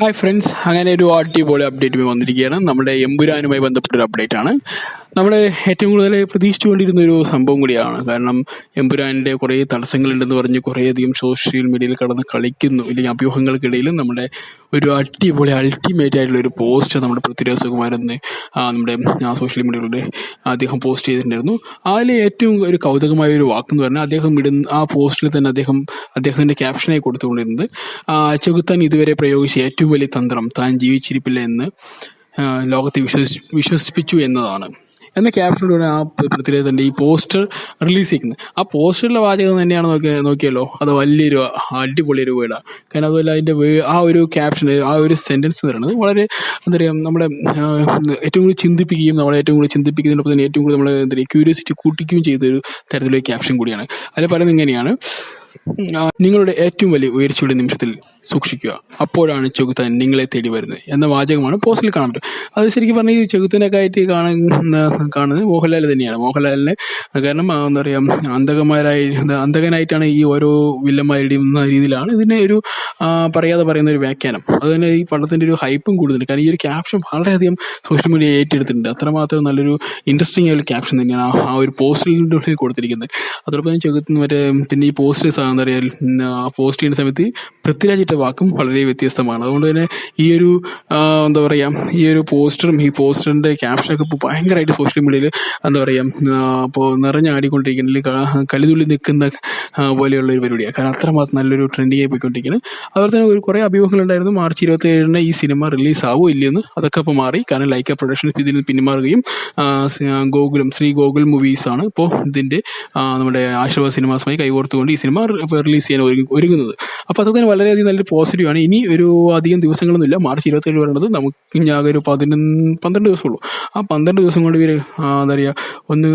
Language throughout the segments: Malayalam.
ഹായ് ഫ്രണ്ട്സ് അങ്ങനെ ഒരു അടിപൊളി അപ്ഡേറ്റ് വന്നിരിക്കുകയാണ്. നമ്മുടെ എമ്പുരാനുമായി ബന്ധപ്പെട്ട ഒരു അപ്ഡേറ്റ് ആണ്. നമ്മൾ ഏറ്റവും കൂടുതൽ പ്രതീക്ഷിച്ചുകൊണ്ടിരുന്ന ഒരു സംഭവം കൂടിയാണ്. കാരണം എമ്പുരാന്റെ കുറേ തടസ്സങ്ങളുണ്ടെന്ന് പറഞ്ഞ് കുറേയധികം സോഷ്യൽ മീഡിയയിൽ കടന്ന് കളിക്കുന്നു. ഇല്ലെങ്കിൽ അഭ്യൂഹങ്ങൾക്കിടയിലും നമ്മുടെ ഒരു അടിപൊളി അൾട്ടിമേറ്റ് ആയിട്ടുള്ള ഒരു പോസ്റ്റ് നമ്മുടെ പൃഥ്വിരാജ് ആ നമ്മുടെ സോഷ്യൽ മീഡിയകളുടെ അദ്ദേഹം പോസ്റ്റ് ചെയ്തിട്ടുണ്ടായിരുന്നു. അതിൽ ഏറ്റവും ഒരു കൗതുകമായ ഒരു വാക്കെന്ന് പറഞ്ഞാൽ അദ്ദേഹം ഇടുന്ന ആ പോസ്റ്റിൽ തന്നെ അദ്ദേഹം അദ്ദേഹത്തിന്റെ ക്യാപ്ഷനായി കൊടുത്തുകൊണ്ടിരുന്നത് ചെകുത്താൻ ഇതുവരെ പ്രയോഗിച്ച ഏറ്റവും വലിയ തന്ത്രം താൻ ജീവിച്ചിരിപ്പില്ല എന്ന് ലോകത്തെ വിശ്വസി വിശ്വസിപ്പിച്ചു എന്നതാണ്. എന്ന ക്യാപ്ഷനിലൂടെ ആ പൃഥ്വിരാജ് തന്റെ ഈ പോസ്റ്റർ റിലീസ് ചെയ്യുന്നത്. ആ പോസ്റ്ററിലെ വാചകം തന്നെയാണ് നോക്കി നോക്കിയല്ലോ? അത് വലിയൊരു അടിപൊളി ഒരു വേർഡാണ് കാരണം അതുപോലെ അതിന്റെ ആ ഒരു ക്യാപ്ഷൻ ആ ഒരു സെന്റൻസ് എന്ന് പറയുന്നത് വളരെ എന്താ പറയുക നമ്മുടെ ഏറ്റവും കൂടുതൽ ചിന്തിപ്പിക്കുകയും നമ്മളെ ഏറ്റവും കൂടുതൽ ചിന്തിപ്പിക്കുന്നതിനൊപ്പം തന്നെ ഏറ്റവും കൂടുതൽ നമ്മളെ എന്താ പറയുക ക്യൂരിയോസിറ്റി കൂട്ടിക്കുകയും ചെയ്ത ഒരു തരത്തിലുള്ള ക്യാപ്ഷൻ കൂടിയാണ്. അതിൽ പറയുന്നത് ഇങ്ങനെയാണ്. നിങ്ങളുടെ ഏറ്റവും വലിയ ഉയർച്ചയുടെ നിമിഷത്തിൽ സൂക്ഷിക്കുക. അപ്പോഴാണ് ചെകുത്താൻ നിങ്ങളെ തേടി വരുന്നത് എന്ന വാചകമാണ് പോസ്റ്റിൽ കാണാൻ പറ്റും അത് ശരിക്കും പറഞ്ഞാൽ ഈ ചെകുത്തിനൊക്കെ ആയിട്ട് കാണുന്ന കാണുന്നത് മോഹൻലാൽ തന്നെയാണ്. മോഹൻലാലിന് കാരണം എന്താ പറയുക അന്തകന്മാരായി അന്ധകനായിട്ടാണ് ഈ ഓരോ വില്ലന്മാരുടെയും രീതിയിലാണ് ഇതിനെ ഒരു പറയാതെ പറയുന്ന ഒരു വ്യാഖ്യാനം. അതുതന്നെ ഈ പടത്തിന്റെ ഒരു ഹൈപ്പും കൂടുതലുണ്ട് കാരണം ഈ ഒരു ക്യാപ്ഷൻ വളരെയധികം സോഷ്യൽ മീഡിയ ഏറ്റെടുത്തിട്ടുണ്ട്. അത്രമാത്രം നല്ലൊരു ഇൻട്രസ്റ്റിംഗ് ആയ ഒരു ക്യാപ്ഷൻ തന്നെയാണ് ആ- ഒരു പോസ്റ്റിന്റെ ഉള്ളിൽ കൊടുത്തിരിക്കുന്നത്. അതോടൊപ്പം ചെകുത്തിന് ചെകുത്ത് മറ്റേ പിന്നെ ഈ പോസ്റ്റേഴ്സ് എന്താ പറയുക പോസ്റ്റ് ചെയ്യുന്ന സമയത്ത് പൃഥ്വിരാജ് ഇട്ട വാക്കും വളരെ വ്യത്യസ്തമാണ്. അതുകൊണ്ട് തന്നെ ഈ ഒരു എന്താ പറയുക ഈ ഒരു പോസ്റ്ററും ഈ പോസ്റ്ററിന്റെ ക്യാപ്ഷനൊക്കെ ഇപ്പോൾ ഭയങ്കരമായിട്ട് സോഷ്യൽ മീഡിയയിൽ എന്താ പറയുക ഇപ്പോൾ നിറഞ്ഞാടിക്കൊണ്ടിരിക്കുന്ന കലിതുള്ളി നിൽക്കുന്ന പോലെയുള്ള ഒരു പരിപാടിയാണ്. കാരണം അത്രമാത്രം നല്ലൊരു ട്രെൻഡിങ് ആയി പോയിക്കൊണ്ടിരിക്കുന്നത് അതുപോലെ തന്നെ ഒരു കുറേ അഭിമുഖങ്ങളുണ്ടായിരുന്നു മാർച്ച് ഇരുപത്തി ഏഴിന് ഈ സിനിമ റിലീസ് ആവോ ഇല്ലയെന്ന് അതൊക്കെ ഇപ്പോൾ മാറി. കാരണം ലൈക്ക പ്രൊഡക്ഷൻസ് ഇതിൽ നിന്ന് പിന്മാറുകയും ഗോകുലം ശ്രീ ഗോകുൽ മൂവീസ് ആണ് ഇപ്പോൾ ഇതിന്റെ നമ്മുടെ ആശീർവാദ് സിനിമാസുമായി കൈകോർത്തുകൊണ്ട് ഈ സിനിമ റിലീസ് ചെയ്യാൻ ഒരുങ്ങ- ഒരുങ്ങുന്നത്. അപ്പോൾ അതൊക്കെ വളരെയധികം നല്ലൊരു പോസിറ്റീവ് ആണ്. ഇനി ഒരു അധികം ദിവസങ്ങളൊന്നുമില്ല. മാർച്ച് ഇരുപത്തേഴ് വരേണ്ടത് നമുക്ക് ആകെ ഒരു പതിനൊന്ന് പന്ത്രണ്ട് ദിവസമുള്ളൂ ആ പന്ത്രണ്ട് ദിവസം കൊണ്ട് ഇവർ എന്താ പറയുക ഒന്ന്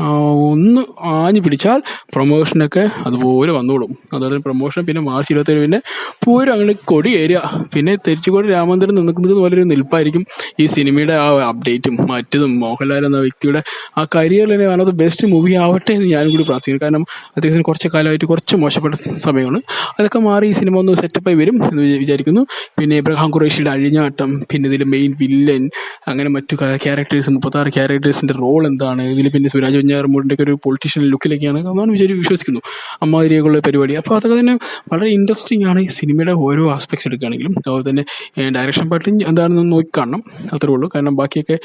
ഒന്ന് ആഞ്ഞു പിടിച്ചാൽ പ്രൊമോഷനൊക്കെ അതുപോലെ വന്നോളും. അതായത് പ്രൊമോഷൻ പിന്നെ മാർച്ച് ഇരുപത്തേഴ് പിന്നെ പൂരം അങ്ങനെ കൊടി ഏരിയ പിന്നെ തിരിച്ചുകൊടി രാമചന്ദ്രൻ നിൽക്കുന്നത് പോലെ ഒരു നിൽപ്പായിരിക്കും ഈ സിനിമയുടെ ആ അപ്ഡേറ്റും മറ്റതും മോഹൻലാൽ എന്ന വ്യക്തിയുടെ ആ കരിയറിൽ തന്നെ ഓഫ് ബെസ്റ്റ് മൂവി ആവട്ടെ എന്ന് ഞാനും കൂടി പ്രാർത്ഥിക്കുന്നു. കാരണം അദ്ദേഹത്തിന് കുറച്ച് കാലമായിട്ട് കുറച്ച് മോശപ്പെട്ട സമയമാണ്. അതൊക്കെ മാറി ഈ സിനിമ ഒന്ന് സെറ്റപ്പായി വരും എന്ന് വിചാ- വിചാരിക്കുന്നു. പിന്നെ ഇബ്രഹാം ഖുറേഷിയുടെ അഴിഞ്ഞാട്ടം പിന്നെ ഇതിൽ മെയിൻ വില്ലൻ അങ്ങനെ മറ്റു ക്യാരക്ടേഴ്സ് മുപ്പത്താറ് ക്യാരക്ടേഴ്സിന്റെ റോൾ എന്താണ്? ഇതിൽ പിന്നെ സുരാജ് വെഞ്ഞാറമ്മൂടിന്റെ ഒക്കെ ഒരു പൊളിറ്റീഷ്യൻ ലുക്കിലൊക്കെയാണ് എന്നാണ് വിചാരി വിശ്വസിക്കുന്നു. അമ്മാതിരിയൊക്കെയുള്ള പരിപാടി. അപ്പോൾ അതൊക്കെ തന്നെ വളരെ ഇൻട്രസ്റ്റിംഗ് ആണ് ഈ സിനിമയുടെ ഓരോ ആസ്പെക്ട്സ് എടുക്കുകയാണെങ്കിലും. അതുപോലെ തന്നെ ഡയറക്ഷൻ പാർട്ടും എന്താണെന്ന് നോക്കി കാണണം. അത്രേ ഉള്ളൂ. കാരണം ബാക്കിയൊക്കെ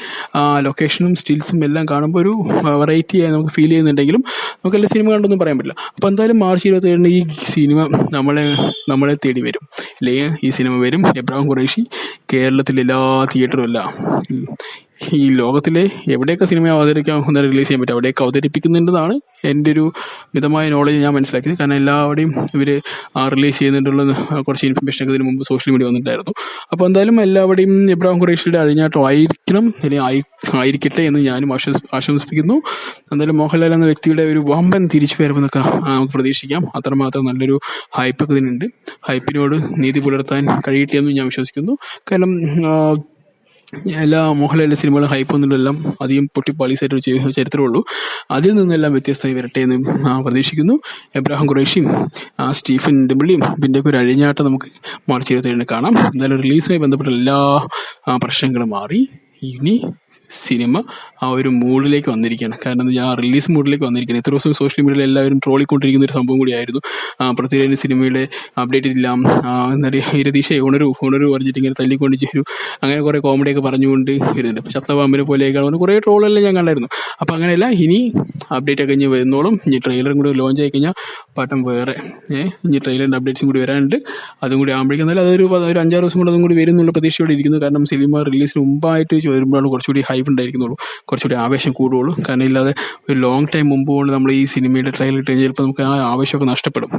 ലൊക്കേഷനും സ്റ്റിൽസും എല്ലാം കാണുമ്പോൾ ഒരു വെറൈറ്റി ആയി നമുക്ക് ഫീൽ ചെയ്യുന്നുണ്ടെങ്കിലും നമുക്ക് എല്ലാ സിനിമ കണ്ടൊന്നും പറയാൻ പറ്റില്ല. അപ്പോൾ എന്തായാലും മാർച്ച് ഇരുപത്തി ഏഴിന് ഈ സിനിമ നമ്മളെ നമ്മളെ തേടി വരും. അല്ലെങ്കിൽ ഈ സിനിമ വരും. എബ്രാഹിം ഖുറേഷി കേരളത്തിലെല്ലാ തിയേറ്ററും അല്ല. ഈ ലോകത്തിലെ എവിടെയൊക്കെ സിനിമ അവതരിക്കാൻ റിലീസ് ചെയ്യാൻ പറ്റും? അവിടെയൊക്കെ അവതരിപ്പിക്കുന്നുണ്ടെന്നാണ് എന്റെ ഒരു മിതമായ നോളജ് ഞാൻ മനസ്സിലാക്കിയത്. കാരണം എല്ലാവരുടെയും ഇവർ ആ റിലീസ് ചെയ്യുന്നുണ്ടുള്ള കുറച്ച് ഇൻഫർമേഷനൊക്കെ ഇതിന് മുമ്പ് സോഷ്യൽ മീഡിയ വന്നിട്ടുണ്ടായിരുന്നു. അപ്പോൾ എന്തായാലും എല്ലാവരുടെയും ഇബ്രാഹിം ഖുറേഷിയുടെ അഴിഞ്ഞാട്ടം ആയിരിക്കണം. അല്ലെങ്കിൽ ആയി ആയിരിക്കട്ടെ എന്ന് ഞാനും ആശ്വസ് ആശംസിക്കുന്നു. എന്തായാലും മോഹൻലാൽ എന്ന വ്യക്തിയുടെ ഒരു വമ്പൻ തിരിച്ചു വരവെന്നൊക്കെ ആ, നമുക്ക് പ്രതീക്ഷിക്കാം. അത്രമാത്രം നല്ലൊരു ഹൈപ്പൊക്കെ ഇതിനുണ്ട്. ഹൈപ്പിനോട് നീതി പുലർത്താൻ കഴിയട്ടെ എന്ന് ഞാൻ വിശ്വസിക്കുന്നു. കാരണം എല്ലാ മോഹൻലാലിന്റെ സിനിമകളും എല്ലാം അധികം പൊട്ടി പാളീസായിട്ട് ഒരു ചെ- ചരിത്രമേ ഉള്ളൂ അതിൽ നിന്നെല്ലാം വ്യത്യസ്തമായി വരട്ടെ എന്ന് പ്രതീക്ഷിക്കുന്നു. എബ്രാഹിം ഖുറേഷിയും ആ, സ്റ്റീഫൻ ഡബിളിയും ഇതിന്റെയൊക്കെ ഒരു അഴിഞ്ഞാട്ടം നമുക്ക് മാർച്ച് ഇരുപത്തേഴിന് കാണാം. എന്തായാലും റിലീസുമായി ബന്ധപ്പെട്ട എല്ലാ പ്രശ്നങ്ങളും മാറി. ഇനി സിനിമ ആ ഒരു മൂഡിലേക്ക് വന്നിരിക്കുകയാണ്. കാരണം ഞാൻ റിലീസ് മൂഡിലേക്ക് വന്നിരിക്കുകയാണ്. എത്ര ദിവസം സോഷ്യൽ മീഡിയയിൽ എല്ലാവരും ട്രോളിക്കൊണ്ടിരിക്കുന്ന ഒരു സംഭവം കൂടിയായിരുന്നു. പൃഥ്വിരാജിന്റെ സിനിമയുടെ അപ്ഡേറ്റ് ഇല്ല. എന്താ പറയുക ഉണരു ഉണരു പറഞ്ഞിട്ട് ഇങ്ങനെ തല്ലിക്കൊണ്ട് ചേരും. അങ്ങനെ കുറേ കോമഡിയൊക്കെ പറഞ്ഞുകൊണ്ട് വരുന്നുണ്ട്. അപ്പോൾ ചത്തപാമ്പിനെ പോലെയൊക്കെ അങ്ങനെ കുറേ ട്രോളെല്ലാം ഞാൻ കണ്ടായിരുന്നു. അപ്പോൾ അങ്ങനെയല്ല ഇനി അപ്ഡേറ്റ് ഒക്കെ ഇനി വരുന്നോളും. ഇനി ട്രെയിലറും കൂടി ലോഞ്ച് ആയി കഴിഞ്ഞാൽ പാട്ടം വേറെ. ഏഹ് ഇനി ട്രെയിലറിന്റെ അപ്ഡേറ്റ്സും കൂടി വരാനുണ്ട്. അതും കൂടി ആകുമ്പോഴേക്കും അതൊരു ഒരു അഞ്ചാറ് ദിവസം കൂടെ അതും കൂടി വരുന്നുള്ള പ്രതീക്ഷയോടെ ഇരിക്കുന്നു. കാരണം സിനിമ റിലീസിന് മുമ്പായിട്ട് വരുമ്പോഴാണ് കുറച്ചുകൂടി ഹൈപ്പ് ഉണ്ടായിരിക്കുന്നുള്ളൂ. കുറച്ചുകൂടി ആവേശം കൂടുകയുള്ളൂ കാരണം ഇല്ലാതെ ഒരു ലോങ് ടൈം മുമ്പ് കൊണ്ട് നമ്മൾ ഈ സിനിമയുടെ ട്രെയിലർ ഇട്ട് ചിലപ്പോൾ നമുക്ക് ആ ആവേശമൊക്കെ നഷ്ടപ്പെടും.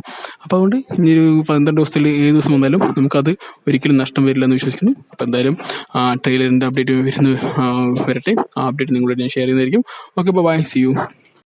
അപ്പോൾ അതുകൊണ്ട് ഇനി ഒരു പന്ത്രണ്ട് ദിവസത്തിൽ ഏത് ദിവസം വന്നാലും നമുക്കത് ഒരിക്കലും നഷ്ടം വരില്ല എന്ന് വിശ്വസിക്കുന്നു. അപ്പോൾ എന്തായാലും ട്രെയിലറിന്റെ അപ്ഡേറ്റ് വരുന്ന വരട്ടെ. ആ അപ്ഡേറ്റ് നിങ്ങളോട് ഞാൻ ഷെയർ ചെയ്യുന്നതായിരിക്കും. Okay bye C U